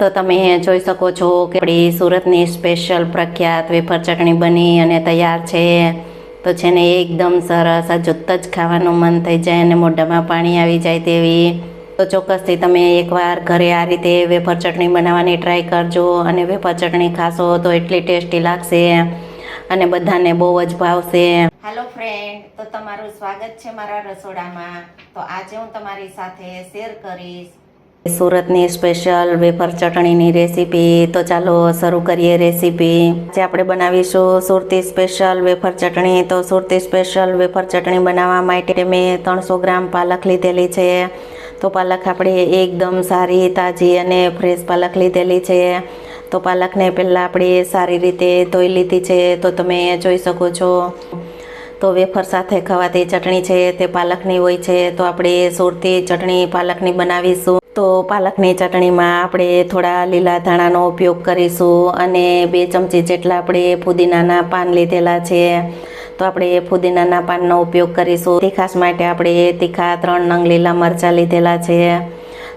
તો તમે જોઈ શકો છો કે આપણી સુરતની સ્પેશિયલ પ્રખ્યાત વેફર ચટણી બની અને તૈયાર છે. તો છે ને એકદમ સરસ આ જોતા જ ખાવાનું મન થઈ જાય અને મોઢામાં પાણી આવી જાય તેવી. તો ચોક્કસથી તમે એકવાર ઘરે આ રીતે વેફર ચટણી બનાવવાની ટ્રાય કરજો અને વેફર ચટણી ખાશો તો એટલી ટેસ્ટી લાગશે અને બધાને બહુ જ ભાવશે. હેલો ફ્રેન્ડ તો તમારું સ્વાગત છે મારા રસોડામાં. તો આજે હું તમારી સાથે શેર કરીશ સુરતની સ્પેશિયલ વેફર ચટણીની રેસીપી તો ચાલો શરૂ કરીએ રેસીપી જે આપણે બનાવીશું સુરતી સ્પેશિયલ વેફર ચટણી. તો સુરતી સ્પેશિયલ વેફર ચટણી બનાવવા માટે મેં ત્રણસો ગ્રામ પાલક લીધેલી છે. તો પાલક આપણે એકદમ સારી, તાજી અને ફ્રેશ પાલક લીધેલી છે. તો પાલકને પહેલાં આપણે સારી રીતે ધોઈ લીધી છે. તો તમે જોઈ શકો છો. તો વેફર સાથે ખવાતી ચટણી છે, તે પાલકની હોય છે. તો આપણે સુરતી ચટણી પાલકની બનાવીશું. તો પાલકની ચટણીમાં આપણે થોડા લીલા ધાણાનો ઉપયોગ કરીશું અને બે ચમચી જેટલા આપણે ફુદીનાના પાન લીધેલા છે. તો આપણે ફુદીનાના પાનનો ઉપયોગ કરીશું. તીખાશ માટે આપણે તીખા ત્રણ નંગ લીલા મરચાં લીધેલા છે.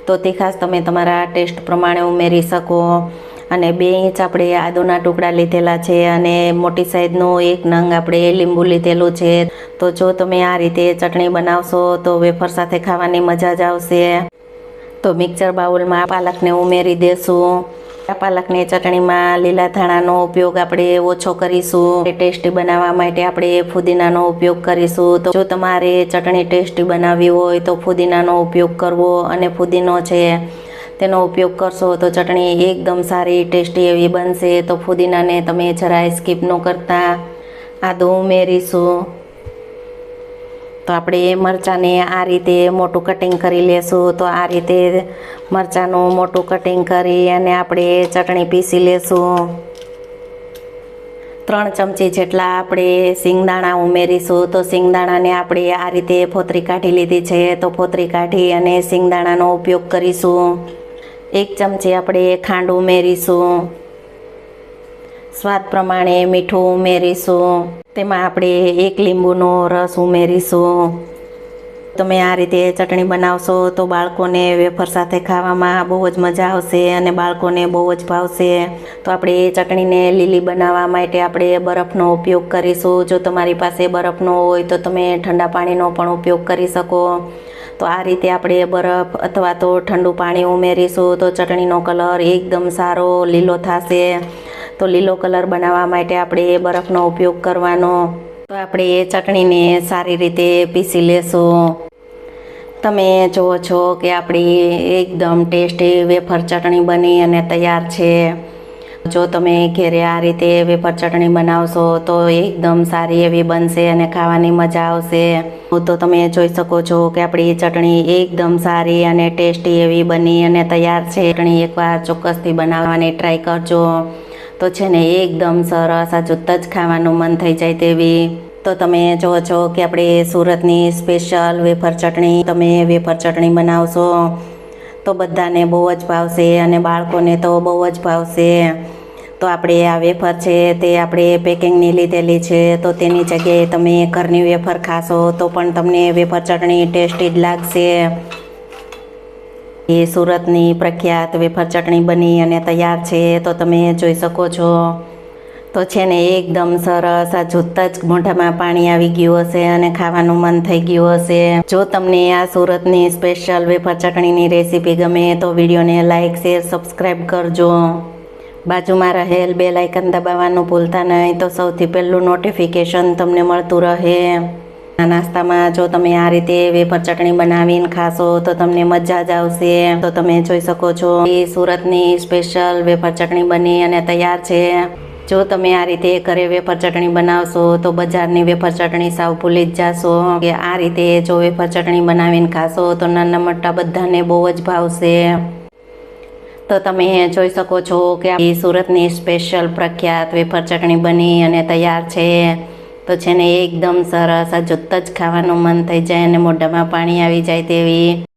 તો તીખાશ તમે તમારા ટેસ્ટ પ્રમાણે ઉમેરી શકો. અને બે ઇંચ આપણે આદુના ટુકડા લીધેલા છે અને મોટી સાઈઝનું એક નંગ આપણે લીંબુ લીધેલું છે. તો જો તમે આ રીતે ચટણી બનાવશો તો વેફર સાથે ખાવાની મજા જ આવશે. તો મિક્સર બાઉલમાં પાલકને ઉમેરી દેશું. આ પાલકની ચટણીમાં લીલા ધાણાનો ઉપયોગ આપણે ઓછો કરીશું. ટેસ્ટી બનાવવા માટે આપણે ફુદીનાનો ઉપયોગ કરીશું. તો જો તમારે ચટણી ટેસ્ટી બનાવવી હોય તો ફુદીનાનો ઉપયોગ કરવો અને ફુદીનો છે તેનો ઉપયોગ કરશો તો ચટણી એકદમ સારી ટેસ્ટી એવી બનશે. તો ફુદીનાને તમે જરાય સ્કીપ ન કરતા. આદું ઉમેરીશું. તો આપણે મરચાંને આ રીતે મોટું કટિંગ કરી લેશું. તો આ રીતે મરચાંનું મોટું કટિંગ કરી અને આપણે ચટણી પીસી લેશું. ત્રણ ચમચી જેટલા આપણે સિંગદાણા ઉમેરીશું. તો સિંગદાણાને આપણે આ રીતે ફોતરી કાઢી લીધી છે. તો ફોતરી કાઢી અને સિંગદાણાનો ઉપયોગ કરીશું. એક ચમચી આપણે ખાંડ ઉમેરીશું. સ્વાદ પ્રમાણે મીઠું ઉમેરીશું. તેમાં આપણે એક લીંબુનો રસ ઉમેરીશું. તમે આ રીતે ચટણી બનાવશો તો બાળકોને વેફર સાથે ખાવામાં બહુ જ મજા આવશે અને બાળકોને બહુ જ ભાવશે. તો આપણે એ ચટણીને લીલી બનાવવા માટે આપણે બરફનો ઉપયોગ કરીશું. જો તમારી પાસે બરફનો હોય તો તમે ઠંડા પાણીનો પણ ઉપયોગ કરી શકો. તો આ રીતે આપણે બરફ અથવા તો ઠંડુ પાણી ઉમેરીશું. તો ચટણીનો કલર એકદમ સારો લીલો થશે. તો લીલો કલર બનાવવા માટે આપણે બરફનો ઉપયોગ કરવાનો. તો આપણે એ ચટણીને સારી રીતે પીસી લેશું. તમે જુઓ છો કે આપણી એકદમ ટેસ્ટી વેફર ચટણી બની અને તૈયાર છે. જો તમે ઘેરે આ રીતે વેપર ચટણી બનાવશો તો એકદમ સારી એવી બનશે અને ખાવાની મજા આવશે. તો તમે જોઈ શકો છો કે આપણી ચટણી એકદમ સારી અને ટેસ્ટી એવી બની અને તૈયાર છે. ચટણી એકવાર ચોક્કસથી બનાવવાની ટ્રાય કરજો. તો છે ને એકદમ સરસ, આ જોતા જ ખાવાનું મન થઈ જાય તેવી. તો તમે જુઓ છો કે આપણે સુરતની સ્પેશિયલ વેફર ચટણી, તમે વેફર ચટણી બનાવશો. તો બધાને બહુ જ ભાવશે અને બાળકોને તો બહુ જ ભાવશે. તો આપણે આ વેફર છે તે આપણે પેકિંગની લીધેલી છે, તો તેની જગ્યાએ તમે ઘરની વેફર ખાશો તો પણ તમને વેફર ચટણી ટેસ્ટી જ લાગશે. એ સુરતની પ્રખ્યાત વેફર ચટણી બની અને તૈયાર છે, તો તમે જોઈ શકો છો. તો છે ને એકદમ સરસ, આ જોતા જ મોઢામાં પાણી આવી ગયું હશે અને ખાવાનું મન થઈ ગયું હશે. જો તમને આ સુરતની સ્પેશિયલ વેફર ચટણીની રેસીપી ગમે તો વિડીયોને લાઇક શેર સબસ્ક્રાઈબ કરજો. બાજુમાં રહેલ બે લાઇકન દબાવવાનું ભૂલતા નહીં તો સૌથી પહેલું નોટિફિકેશન તમને મળતું રહે. આ નાસ્તામાં જો તમે આ રીતે વેફર ચટણી બનાવીને ખાશો તો તમને મજા જ આવશે. તો તમે જોઈ શકો છો, એ સુરતની સ્પેશિયલ વેફર ચટણી બની અને તૈયાર છે. જો તમે આ રીતે ઘરે વેફર ચટણી બનાવશો, તો બજારની વેફર ચટણી સાવ ભૂલી જ જાશો. કે આ રીતે જો વેફર ચટણી બનાવીને ખાશો, તો નાના મોટા બધાને બહુ જ ભાવશે. તો તમે જોઈ શકો છો કે આ સુરતની સ્પેશિયલ પ્રખ્યાત વેફર ચટણી બની અને તૈયાર છે. તો છે ને એકદમ સરસ, આ જોતા જ ખાવાનું મન થઈ જાય અને મોઢામાં પાણી આવી જાય તેવી.